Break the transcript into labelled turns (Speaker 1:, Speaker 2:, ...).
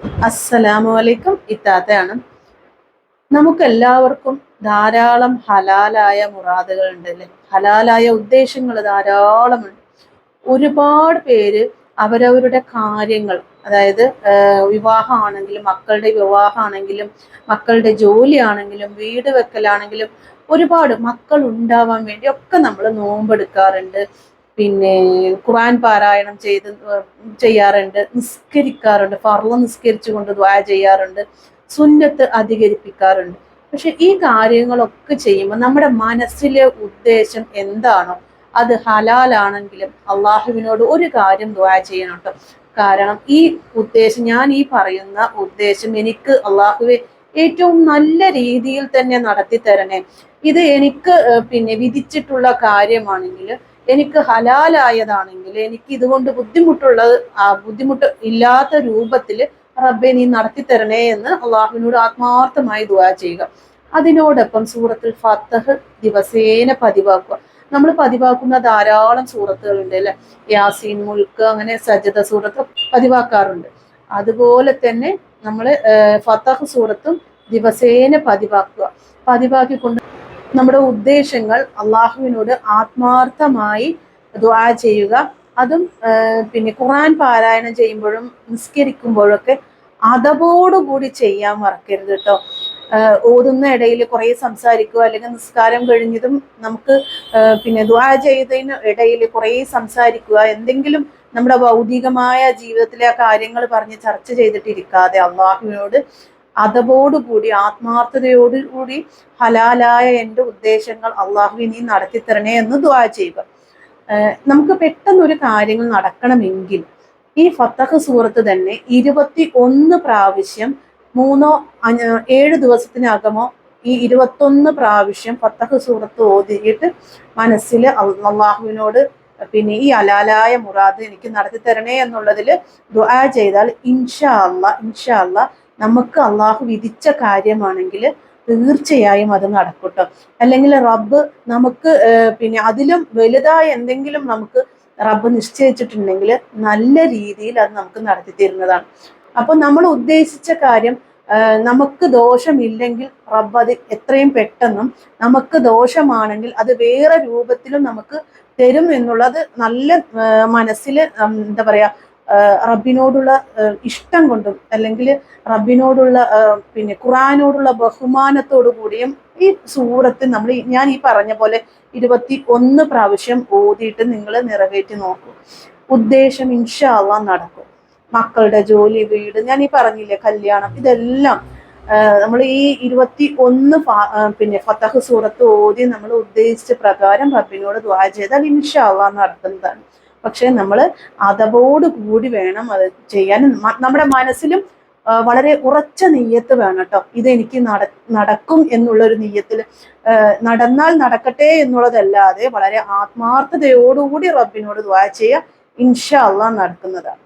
Speaker 1: അസ്സലാമു അലൈക്കും ഇത്താത്തയാണ്. നമുക്കെല്ലാവർക്കും ധാരാളം ഹലാലായ മുറാദുകൾ ഉണ്ട് അല്ലേ? ഹലാലായ ഉദ്ദേശങ്ങൾ ധാരാളമുണ്ട്. ഒരുപാട് പേര് അവരവരുടെ കാര്യങ്ങൾ അതായത് വിവാഹമാണെങ്കിലും മക്കളുടെ വിവാഹമാണെങ്കിലും മക്കളുടെ ജോലിയാണെങ്കിലും വീട് വെക്കലാണെങ്കിലും ഒരുപാട് മക്കൾ ഉണ്ടാവാൻ വേണ്ടി ഒക്കെ നമ്മൾ നോമ്പെടുക്കാറുണ്ട്. പിന്നെ ഖുർആൻ പാരായണം ചെയ്ത് ചെയ്യാറുണ്ട് നിസ്കരിക്കാറുണ്ട് ഫർള നിസ്കരിച്ചുകൊണ്ട് ദ്വാ ചെയ്യാറുണ്ട് സുന്നത്ത് അധികരിപ്പിക്കാറുണ്ട്. പക്ഷെ ഈ കാര്യങ്ങളൊക്കെ ചെയ്യുമ്പോൾ നമ്മുടെ മനസ്സിലെ ഉദ്ദേശം എന്താണോ അത് ഹലാലാണെങ്കിലും അള്ളാഹുവിനോട് ഒരു കാര്യം ദ്വാ ചെയ്യണം കേട്ടോ. കാരണം ഈ ഉദ്ദേശം ഞാൻ ഈ പറയുന്ന ഉദ്ദേശം എനിക്ക് അള്ളാഹുവെ ഏറ്റവും നല്ല രീതിയിൽ തന്നെ നടത്തി തരണേ ഇത് എനിക്ക് പിന്നെ വിധിച്ചിട്ടുള്ള കാര്യമാണെങ്കിൽ എനിക്ക് ഹലാലായതാണെങ്കിൽ എനിക്ക് ഇതുകൊണ്ട് ബുദ്ധിമുട്ടുള്ളത് ബുദ്ധിമുട്ട് ഇല്ലാത്ത രൂപത്തിൽ റബ്ബെ നീ നടത്തി തരണേ എന്ന് അള്ളാഹുവിനോട് ആത്മാർത്ഥമായി ദുവാ ചെയ്യുക. അതിനോടൊപ്പം സൂറത്തിൽ ഫത്തഹ് ദിവസേന പതിവാക്കുക. നമ്മൾ പതിവാക്കുന്ന ധാരാളം സൂറത്തുകളുണ്ട് അല്ലെ? യാസീൻ മുൽക്ക് അങ്ങനെ സജ്ജത സൂറത്ത് പതിവാക്കാറുണ്ട്. അതുപോലെ തന്നെ നമ്മൾ ഫത്തഹ് സൂറത്തും ദിവസേന പതിവാക്കുക. പതിവാക്കിക്കൊണ്ട് നമ്മുടെ ഉദ്ദേശങ്ങൾ അള്ളാഹുവിനോട് ആത്മാർത്ഥമായി ദ്വാ ചെയ്യുക. അതും പിന്നെ ഖുറാൻ പാരായണം ചെയ്യുമ്പോഴും നിസ്കരിക്കുമ്പോഴൊക്കെ അതവോടുകൂടി ചെയ്യാൻ മറക്കരുത് കേട്ടോ ഓതുന്ന ഇടയിൽ കുറേ സംസാരിക്കുക അല്ലെങ്കിൽ നിസ്കാരം കഴിഞ്ഞതും നമുക്ക് പിന്നെ ദ്വാ ചെയ്തതിന് ഇടയിൽ കുറേ സംസാരിക്കുക. എന്തെങ്കിലും നമ്മുടെ ഭൗതികമായ ജീവിതത്തിലെ കാര്യങ്ങൾ പറഞ്ഞ് ചർച്ച ചെയ്തിട്ടിരിക്കാതെ അള്ളാഹുവിനോട് അതവോടുകൂടി ആത്മാർത്ഥതയോടുകൂടി ഹലാലായ എന്റെ ഉദ്ദേശങ്ങൾ അള്ളാഹു നീ നടത്തിത്തരണേ എന്ന് ദ്വാ ചെയ്യുക. നമുക്ക് പെട്ടെന്നൊരു കാര്യങ്ങൾ നടക്കണമെങ്കിൽ ഈ ഫത്തഹ് സൂറത്ത് തന്നെ ഇരുപത്തി ഒന്ന് പ്രാവശ്യം മൂന്നോ ഏഴ് ദിവസത്തിനകമോ ഈ ഇരുപത്തൊന്ന് പ്രാവശ്യം ഫത്തഹ് സൂറത്ത് ഓതിയിട്ട് മനസ്സിൽ അള്ളാഹുവിനോട് പിന്നെ ഈ അലാലായ മുറാദ് എനിക്ക് നടത്തി തരണേ എന്നുള്ളതിൽ ദുആ ചെയ്താൽ ഇൻഷാ അല്ല ഇൻഷാ അല്ല നമുക്ക് അള്ളാഹു വിധിച്ച കാര്യമാണെങ്കിൽ തീർച്ചയായും അത് നടക്കട്ടോ. അല്ലെങ്കിൽ റബ്ബ് നമുക്ക് പിന്നെ അതിലും വലുതായ എന്തെങ്കിലും നമുക്ക് റബ്ബ് നിശ്ചയിച്ചിട്ടുണ്ടെങ്കിൽ നല്ല രീതിയിൽ അത് നമുക്ക് നടത്തി തരുന്നതാണ്. അപ്പൊ നമ്മൾ ഉദ്ദേശിച്ച കാര്യം നമുക്ക് ദോഷമില്ലെങ്കിൽ റബ്ബ് അത് എത്രയും പെട്ടെന്നും നമുക്ക് ദോഷമാണെങ്കിൽ അത് വേറെ രൂപത്തിലും നമുക്ക് തരും എന്നുള്ളത് നല്ല മനസ്സിൽ എന്താ പറയാ റബ്ബിനോടുള്ള ഇഷ്ടം കൊണ്ടും അല്ലെങ്കിൽ റബ്ബിനോടുള്ള പിന്നെ ഖുറാനോടുള്ള ബഹുമാനത്തോടു കൂടിയും ഈ സൂറത്ത് നമ്മൾ ഞാൻ ഈ പറഞ്ഞ പോലെ ഇരുപത്തി ഒന്ന് പ്രാവശ്യം ഓതിയിട്ട് നിങ്ങൾ നിറവേറ്റി നോക്കൂ. ഉദ്ദേശം ഇൻഷാല്ല നടക്കും. മക്കളുടെ ജോലി വീട് ഞാൻ ഈ പറഞ്ഞില്ലേ കല്യാണം ഇതെല്ലാം നമ്മൾ ഈ ഇരുപത്തി ഒന്ന് പിന്നെ ഫത്തഹ് സൂറത്ത് ഓതി നമ്മൾ ഉദ്ദേശിച്ച പ്രകാരം റബ്ബിനോട് ദ്വാ ചെയ്താൽ ഇൻഷാല്ല നടക്കുന്നതാണ്. പക്ഷെ നമ്മൾ അതവോടുകൂടി വേണം അത് ചെയ്യാൻ. നമ്മുടെ മനസ്സിലും വളരെ ഉറച്ച നെയ്യത്ത് വേണം കേട്ടോ. ഇതെനിക്ക് നട നടക്കും എന്നുള്ളൊരു നെയ്യത്തിൽ നടന്നാൽ നടക്കട്ടെ എന്നുള്ളതല്ലാതെ വളരെ ആത്മാർത്ഥതയോടുകൂടി റബ്ബിനോട് ദ്വാ ചെയ്യുക ഇൻഷാ അള്ളാഹ് നടക്കുന്നതാണ്.